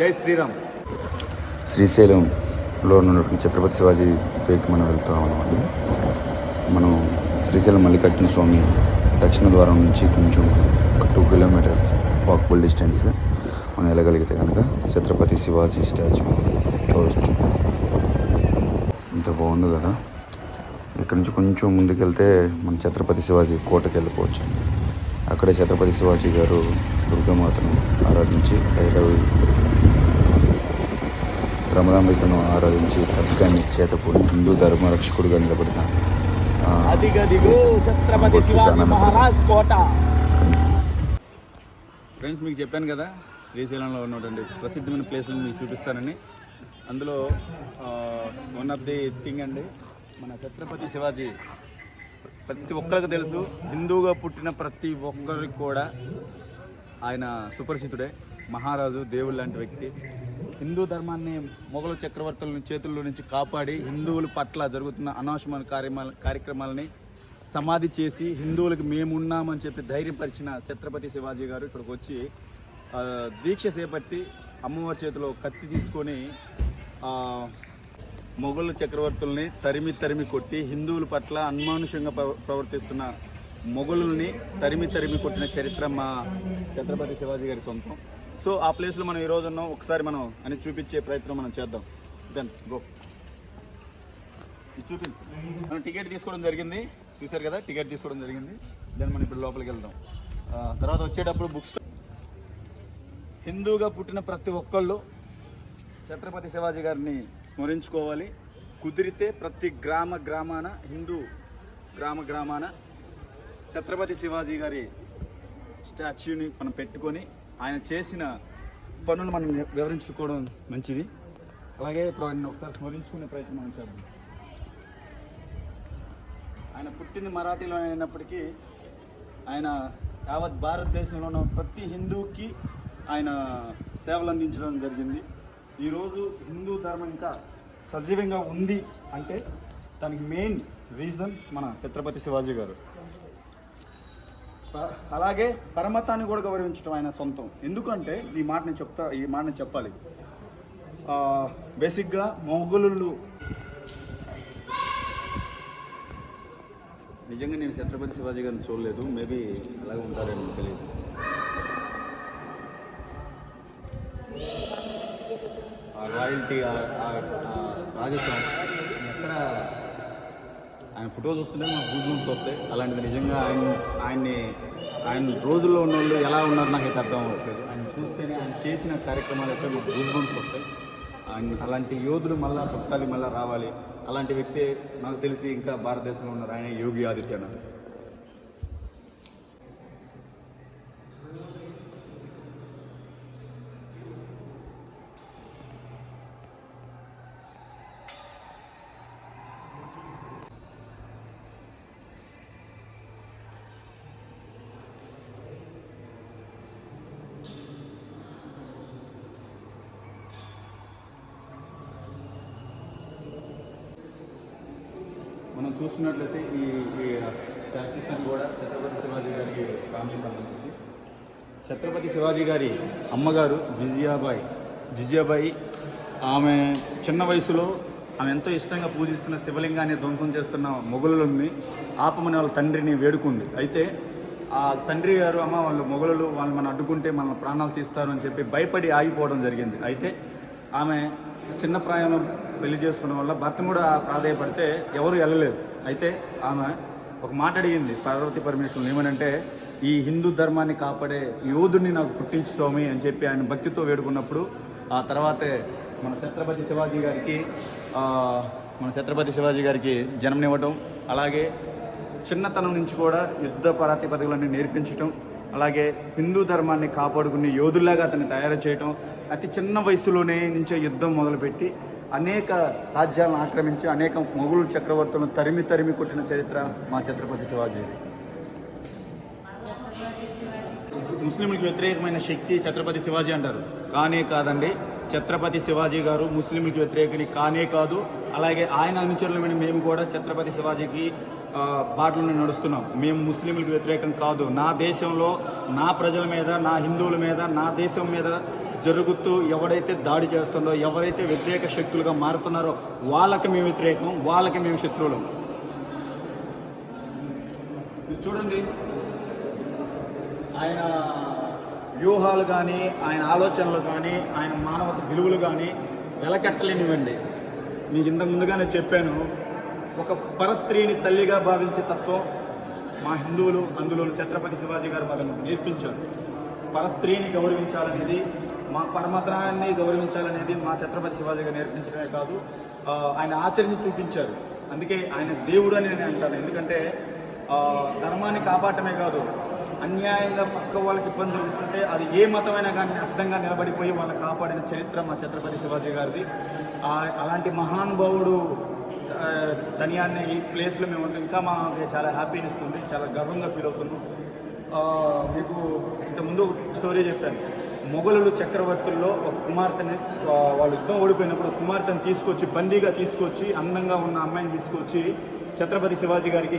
జై శ్రీరామ్. శ్రీశైలంలో ఉన్నటువంటి ఛత్రపతి శివాజీ ఫేక్ మనం వెళ్తా ఉన్నామండి. మనం శ్రీశైలం మల్లికార్జున స్వామి దక్షిణ ద్వారం నుంచి కొంచెం ఒక టూ కిలోమీటర్స్ వాకబుల్ డిస్టెన్స్ మనం వెళ్ళగలిగితే కనుక ఛత్రపతి శివాజీ స్టాచ్యూ చూడొచ్చు. ఇంత బాగుంది కదా. ఇక్కడ నుంచి కొంచెం ముందుకెళ్తే మన ఛత్రపతి శివాజీ కోటకి వెళ్ళిపోవచ్చు. అక్కడే ఛత్రపతి శివాజీ గారు దుర్గామాతను ఆరాధించి భైరవి రమణాంబికను ఆరాధించి ఖడ్గాన్ని చేతపూడి హిందూ ధర్మ రక్షకుడుగా నిలబడిన ఫ్రెండ్స్ మీకు చెప్పాను కదా శ్రీశైలంలో ఉన్నటువంటి ప్రసిద్ధమైన ప్లేసులు మీకు చూపిస్తానని. అందులో వన్ ఆఫ్ ది థింగ్ అండి మన ఛత్రపతి శివాజీ. ప్రతి ఒక్కరికి తెలుసు హిందూగా పుట్టిన ప్రతి ఒక్కరికి కూడా ఆయన సుపరిచితుడే మహారాజు దేవుడు లాంటి వ్యక్తి. హిందూ ధర్మాన్ని మొఘలు చక్రవర్తుల చేతుల్లో నుంచి కాపాడి హిందువుల పట్ల జరుగుతున్న అనవసరమైన కార్యమాల కార్యక్రమాలని సమాధి చేసి హిందువులకు మేమున్నామని చెప్పి ధైర్యపరిచిన ఛత్రపతి శివాజీ గారు ఇక్కడికి వచ్చి దీక్ష చేపట్టి అమ్మవారి చేతిలో కత్తి తీసుకొని మొఘలు చక్రవర్తుల్ని తరిమి తరిమి కొట్టి హిందువుల పట్ల అన్మానుషంగా ప్రవ- ప్రవర్తిస్తున్న మొఘలుల్ని తరిమి తరిమి కొట్టిన చరిత్ర మా ఛత్రపతి శివాజీ గారి సొంతం. సో ఆ ప్లేస్లో మనం ఈ రోజు ఉన్నాం. ఒకసారి మనం అని చూపించే ప్రయత్నం మనం చేద్దాం. దెన్ గో ఇది మనం టికెట్ తీసుకోవడం జరిగింది. చూశారు కదా టికెట్ తీసుకోవడం జరిగింది. దెన్ మనం ఇప్పుడు లోపలికి వెళ్దాం. తర్వాత వచ్చేటప్పుడు బుక్స్ హిందూగా పుట్టిన ప్రతి ఒక్కళ్ళు ఛత్రపతి శివాజీ గారిని స్మరించుకోవాలి. కుదిరితే ప్రతి గ్రామ గ్రామాన హిందూ గ్రామ గ్రామాన ఛత్రపతి శివాజీ గారి స్టాచ్యూని మనం పెట్టుకొని ఆయన చేసిన పనులు మనం వివరించుకోవడం మంచిది. అలాగే ఇప్పుడు ఆయన ఒకసారి స్మరించుకునే ప్రయత్నం మనం చేద్దాం. ఆయన పుట్టింది మరాఠీలో అయినప్పటికీ ఆయన యావత్ భారతదేశంలో ఉన్న ప్రతి హిందూకి ఆయన సేవలు అందించడం జరిగింది. ఈరోజు హిందూ ధర్మం ఇంకా సజీవంగా ఉంది అంటే దానికి మెయిన్ రీజన్ మన ఛత్రపతి శివాజీ గారు. అలాగే పరమతాన్ని కూడా గౌరవించడం ఆయన సొంతం. ఎందుకంటే ఈ మాట నేను చెప్తా ఈ మాట నేను చెప్పాలి. బేసిక్గా మొఘలులు నిజంగా నేను ఛత్రపతి శివాజీ గారిని చూడలేదు. మేబీ అలాగే ఉంటారేమో తెలియదు. ఆ రాయల్టీ రాజస్వం ఎక్కడ ఆయన ఫొటోస్ చూస్తుంటే నాకు గూజూమ్స్ వస్తాయి. అలాంటిది నిజంగా ఆయన ఆయన్ని ఆయన రోజుల్లో ఉన్న వాళ్ళు ఎలా ఉన్నారు నాకైతే అర్థం అవ్వట్లేదు. ఆయన చూస్తేనే ఆయన చేసిన కార్యక్రమాలు అయితే మాకు గూజూమ్స్ వస్తాయి. ఆయన అలాంటి యోధులు మళ్ళా పుట్టాలి మళ్ళీ రావాలి. అలాంటి వ్యక్తి నాకు తెలిసి ఇంకా భారతదేశంలో ఉన్నారు ఆయన యోగి ఆదిత్యనాథ్ మనం చూస్తున్నట్లయితే ఈ స్టాచ్యూస్ అని కూడా ఛత్రపతి శివాజీ గారికి ఫ్యామిలీ సంబంధించి. ఛత్రపతి శివాజీ గారి అమ్మగారు జిజియాబాయి. జిజియాబాయి ఆమె చిన్న వయసులో ఆమె ఎంతో ఇష్టంగా పూజిస్తున్న శివలింగాన్ని ధ్వంసం చేస్తున్న మొఘలుల్ని ఆపమని వాళ్ళ తండ్రిని వేడుకుంది. అయితే ఆ తండ్రి గారు అమ్మ వాళ్ళు మొఘలులు వాళ్ళు మనం అడ్డుకుంటే మన ప్రాణాలు తీస్తారు అని చెప్పి భయపడి ఆగిపోవడం జరిగింది. అయితే ఆమె చిన్న ప్రాయంలో పెళ్ళి చేసుకోవడం వల్ల భర్తను కూడా ప్రాధాయపడితే ఎవరు వెళ్ళలేదు. అయితే ఆమె ఒక మాట అడిగింది పార్వతి పరమేశ్వరులు ఏమనంటే ఈ హిందూ ధర్మాన్ని కాపాడే యోధుడిని నాకు పుట్టించు స్వామి అని చెప్పి ఆయన భక్తితో వేడుకున్నప్పుడు ఆ తర్వాతే మన ఛత్రపతి శివాజీ గారికి మన ఛత్రపతి శివాజీ గారికి జన్మనివ్వటం అలాగే చిన్నతనం నుంచి కూడా యుద్ధ పరాతిపదకులన్నీ నేర్పించటం అలాగే హిందూ ధర్మాన్ని కాపాడుకునే యోధుల్లాగా అతన్ని తయారు చేయటం అతి చిన్న వయసులోనే నుంచే యుద్ధం మొదలుపెట్టి అనేక రాజ్యాలను ఆక్రమించి అనేక మొగులు చక్రవర్తులను తరిమి తరిమి కొట్టిన చరిత్ర మా ఛత్రపతి శివాజీ. ముస్లింలకు వ్యతిరేకమైన శక్తి ఛత్రపతి శివాజీ అంటారు. కానే కాదండి ఛత్రపతి శివాజీ గారు ముస్లింలకు వ్యతిరేకని కానే కాదు అలాగే ఆయన అనుచరులమైన మేము కూడా ఛత్రపతి శివాజీకి బాటలను నడుస్తున్నాం. మేము ముస్లింలకు వ్యతిరేకం కాదు. నా దేశంలో నా ప్రజల మీద నా హిందువుల మీద నా దేశం మీద జరుగుతూ ఎవడైతే దాడి చేస్తుందో ఎవరైతే వ్యతిరేక శక్తులుగా మారుతున్నారో వాళ్ళకి మేము వ్యతిరేకం వాళ్ళకి మేము శత్రువులం. ఇది చూడండి. ఆయన వ్యూహాలు కానీ ఆయన ఆలోచనలు కానీ ఆయన మానవత విలువలు కానీ వెలకట్టలేనివ్వండి మీకు ఇంతకు ముందుగానే చెప్పాను ఒక పరస్త్రీని తల్లిగా భావించే తత్వం మా హిందువులు అందులోని ఛత్రపతి శివాజీ గారు మనకు నేర్పించారు. పరస్త్రీని గౌరవించాలనేది మా పరమతనాన్ని గౌరవించాలనేది మా ఛత్రపతి శివాజీ గారు నేర్పించడమే కాదు ఆయన ఆచరించి చూపించారు. అందుకే ఆయన దేవుడు అని నేను అంటాను. ఎందుకంటే ధర్మాన్ని కాపాడటమే కాదు అన్యాయంగా పక్క వాళ్ళకి ఇబ్బంది జరుగుతుంటే అది ఏ మతమైనా కానీ అర్థంగా నిలబడిపోయి వాళ్ళని కాపాడిన చరిత్ర మా ఛత్రపతి శివాజీ గారిది. అలాంటి మహానుభావుడు తనియాన్ని ఈ ప్లేస్లో మేము ఇంకా మాకు చాలా హ్యాపీని ఇస్తుంది చాలా గర్వంగా ఫీల్ అవుతున్నాం. మీకు ఇంతకుముందు స్టోరీ చెప్పాను. మొఘలులు చక్రవర్తుల్లో ఒక కుమార్తెని వాళ్ళు యుద్ధం ఓడిపోయినప్పుడు కుమార్తెను తీసుకొచ్చి బందీగా తీసుకొచ్చి అందంగా ఉన్న అమ్మాయిని తీసుకొచ్చి ఛత్రపతి శివాజీ గారికి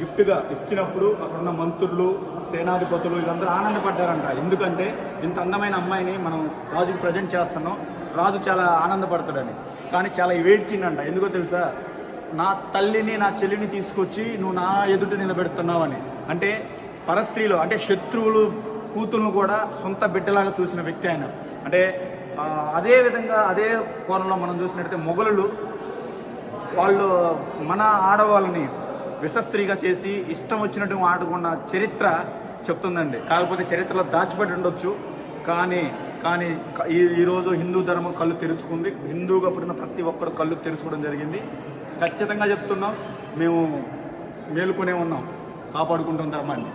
గిఫ్ట్గా ఇచ్చినప్పుడు అక్కడ ఉన్న మంత్రులు సేనాధిపతులు వీళ్ళందరూ ఆనందపడ్డారంట. ఎందుకంటే ఇంత అందమైన అమ్మాయిని మనం రాజుకి ప్రజెంట్ చేస్తున్నాం. రాజు చాలా ఆనందపడతాడని. కానీ చాలా వేడ్చిందంట ఎందుకో తెలుసా? నా తల్లిని నా చెల్లిని తీసుకొచ్చి నువ్వు నా ఎదుట నిలబెడుతున్నావని. అంటే పరస్త్రీలు అంటే శత్రువులు కూతుర్ను కూడా సొంత బిడ్డలాగా చూసిన వ్యక్తి ఆయన. అంటే అదే విధంగా అదే కోణంలో మనం చూసినట్టయితే మొఘలులు వాళ్ళు మన ఆడవాళ్ళని విషస్త్రీగా చేసి ఇష్టం వచ్చినట్టు ఆడుకున్న చరిత్ర చెప్తుందండి. కాకపోతే చరిత్రలో దాచిపెట్టి ఉండొచ్చు. కానీ కానీ ఈ ఈరోజు హిందూ ధర్మం కళ్ళు తెరుచుకుంది. హిందూగా పుట్టిన ప్రతి ఒక్కరు కళ్ళు తెరుచుకోవడం జరిగింది. ఖచ్చితంగా చెప్తున్నాం. మేము మేలుకునే ఉన్నాం. కాపాడుకుంటున్న ధర్మాన్ని.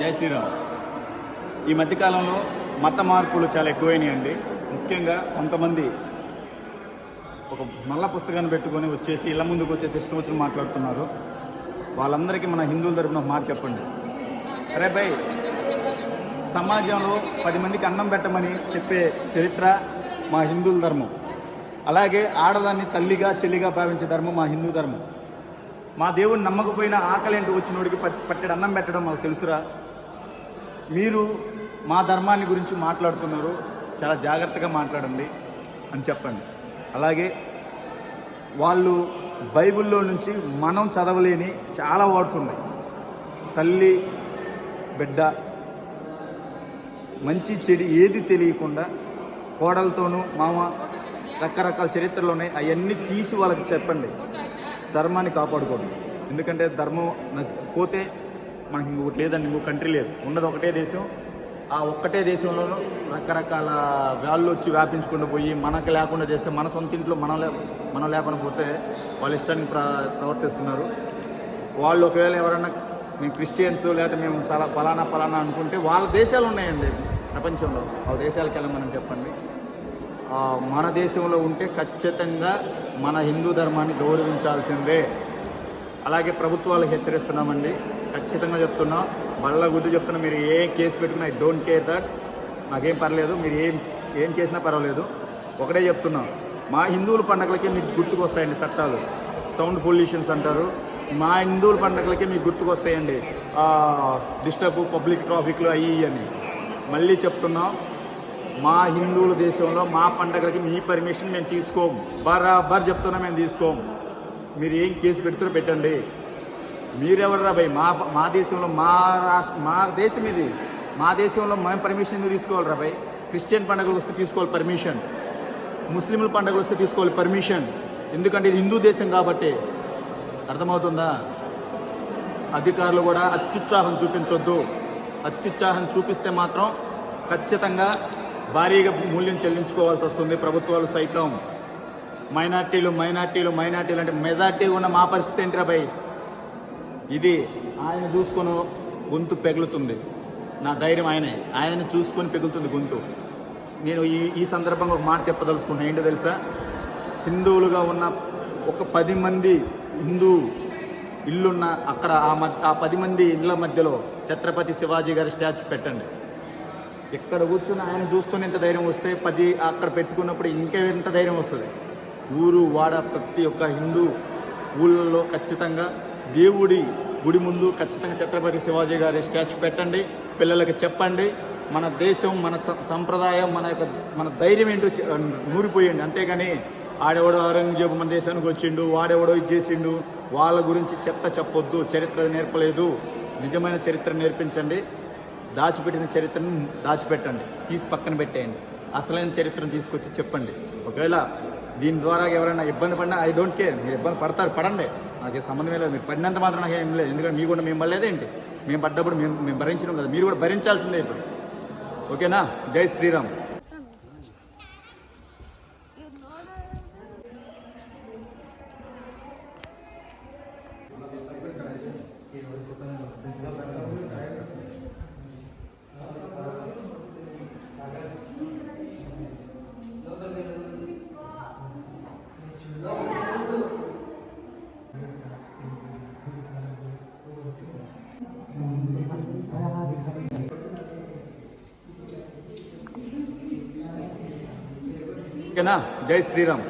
జై శ్రీరామ్. ఈ మధ్యకాలంలో మత మార్పులు చాలా ఎక్కువైనాయండి. ముఖ్యంగా కొంతమంది ఒక నల్ల పుస్తకాన్ని పెట్టుకొని వచ్చేసి ఇళ్ళ ముందుకు వచ్చేసి ఇష్టం వచ్చిన మాట్లాడుతున్నారు. వాళ్ళందరికీ మన హిందువుల తరపున ఒక మాట చెప్పండి. అరే భయ్ సమాజంలో పది మందికి అన్నం పెట్టమని చెప్పే చరిత్ర మా హిందువుల ధర్మం. అలాగే ఆడదాన్ని తల్లిగా చెల్లిగా భావించే ధర్మం మా హిందూ ధర్మం. మా దేవుని నమ్మకపోయినా ఆకలింటి వచ్చినోడికి పట్టెడు అన్నం పెట్టడం మాకు తెలుసురా? మీరు మా ధర్మాన్ని గురించి మాట్లాడుతున్నారు చాలా జాగ్రత్తగా మాట్లాడండి అని చెప్పండి. అలాగే వాళ్ళు బైబిల్లో నుంచి మనం చదవలేని చాలా వర్డ్స్ ఉన్నాయి. తల్లి బిడ్డ మంచి చెడు ఏది తెలియకుండా కోడలతోనూ మామ రకరకాల చరిత్రలు ఉన్నాయి. అవన్నీ తీసి వాళ్ళకి చెప్పండి. ధర్మాన్ని కాపాడుకోండి. ఎందుకంటే ధర్మం నశ- పోతే మనకి ఇంకొకటి లేదండి ఇంకో కంట్రీ లేదు. ఉన్నది ఒకటే దేశం. ఆ ఒక్కటే దేశంలోనూ రకరకాల వ్యాళ్ళు వచ్చి వ్యాపించుకుంటూ పోయి మనకు లేకుండా చేస్తే మన సొంత ఇంట్లో మనం లే మనం లేకుండా పోతే వాళ్ళ ఇష్టానికి ప్ర ప్రవర్తిస్తున్నారు. వాళ్ళు ఒకవేళ ఎవరన్నా మేము క్రిస్టియన్స్ లేకపోతే మేము సలా ఫలానా ఫలానా అనుకుంటే వాళ్ళ దేశాలు ఉన్నాయండి ప్రపంచంలో. వాళ్ళ దేశాలకు వెళ్ళమని చెప్పండి. మన దేశంలో ఉంటే ఖచ్చితంగా మన హిందూ ధర్మాన్ని గౌరవించాల్సిందే. అలాగే ప్రభుత్వాలకు హెచ్చరిస్తున్నామండి. ఖచ్చితంగా చెప్తున్నాం. బళ్ళ గుద్దు చెప్తున్నా మీరు ఏ కేసు పెట్టుకున్నా ఐ డోంట్ కేర్ దట్. నాకేం పర్లేదు మీరు ఏం ఏం చేసినా పర్వాలేదు. ఒకటే చెప్తున్నాం మా హిందువుల పండగలకే మీకు గుర్తుకొస్తాయండి చట్టాలు. సౌండ్ పొల్యూషన్స్ అంటారు. మా హిందువుల పండగలకే మీకు గుర్తుకొస్తాయండి. డిస్టర్బ్ పబ్లిక్ ట్రాఫిక్లు అయ్యి అని. మళ్ళీ చెప్తున్నాం మా హిందువుల దేశంలో మా పండగలకి మీ పర్మిషన్ మేము తీసుకోము బరాబర్ చెప్తున్నా మేము తీసుకోము మీరు ఏం కేసు పెడుతున్నా పెట్టండి. మీరెవర్రా భయ్? మా మా దేశంలో మా రాష్ట్ర మా దేశం ఇది. మా దేశంలో మేము పర్మిషన్ ఎందుకు తీసుకోవాలిరా భయ్? క్రిస్టియన్ పండుగలు వస్తే తీసుకోవాలి పర్మిషన్ ముస్లింల పండుగలు వస్తే తీసుకోవాలి పర్మిషన్ ఎందుకంటే ఇది హిందూ దేశం కాబట్టి. అర్థమవుతుందా? అధికారులు కూడా అత్యుత్సాహం చూపించొద్దు. అత్యుత్సాహం చూపిస్తే మాత్రం ఖచ్చితంగా భారీగా మూల్యం చెల్లించుకోవాల్సి వస్తుంది ప్రభుత్వాలు సైతం. మైనార్టీలు మైనార్టీలు మైనార్టీలు అంటే మెజార్టీ ఉన్న మా పరిస్థితి ఏంటి భయ్? ఇది ఆయన చూసుకొని గొంతు పెగులుతుంది. నా ధైర్యం ఆయనే. ఆయన చూసుకొని పెగులుతుంది గొంతు. నేను ఈ ఈ సందర్భంగా ఒక మాట చెప్పదలుచుకున్నాను ఏంటో తెలుసా? హిందువులుగా ఉన్న ఒక పది మంది హిందూ ఇల్లున్న అక్కడ ఆ మధ్య ఆ పది మంది ఇళ్ళ మధ్యలో ఛత్రపతి శివాజీ గారి స్టాచ్యూ పెట్టండి. ఇక్కడ కూర్చుని ఆయన చూస్తూనే ఎంత ధైర్యం వస్తే పది అక్కడ పెట్టుకున్నప్పుడు ఇంకా ఎంత ధైర్యం వస్తుంది. ఊరు వాడ ప్రతి ఒక్క హిందూ ఊళ్ళలో ఖచ్చితంగా దేవుడి గుడి ముందు ఖచ్చితంగా ఛత్రపతి శివాజీ గారి స్టాచ్యూ పెట్టండి. పిల్లలకి చెప్పండి. మన దేశం మన సంప్రదాయం మన యొక్క మన ధైర్యం ఏంటో నూరిపోయండి. అంతేగాని ఆడెవడో ఔరంగజేబు మన దేశానికి వచ్చిండు వాడెవడో ఇది చేసిండు వాళ్ళ గురించి చెత్త చెప్పొద్దు చరిత్ర నేర్పలేదు. నిజమైన చరిత్ర నేర్పించండి. దాచిపెట్టిన చరిత్రను దాచిపెట్టండి. తీసి పక్కన పెట్టేయండి. అసలైన చరిత్రను తీసుకొచ్చి చెప్పండి. ఒకవేళ దీని ద్వారా ఎవరైనా ఇబ్బంది పడినా ఐ డోంట్ కేర్ మీరు ఇబ్బంది పడతారు పడండి. నాకే సంబంధం లేదు మీరు పడినంత మాత్రం నాకు ఏం లేదు. ఎందుకంటే మీ కూడా మేము పడలేదేంటి మేము పడ్డప్పుడు మేము మేము భరించినాం కదా మీరు కూడా భరించాల్సిందే ఇప్పుడు. ఓకేనా? జై శ్రీరామ్. ఓకేనా జై శ్రీరామ్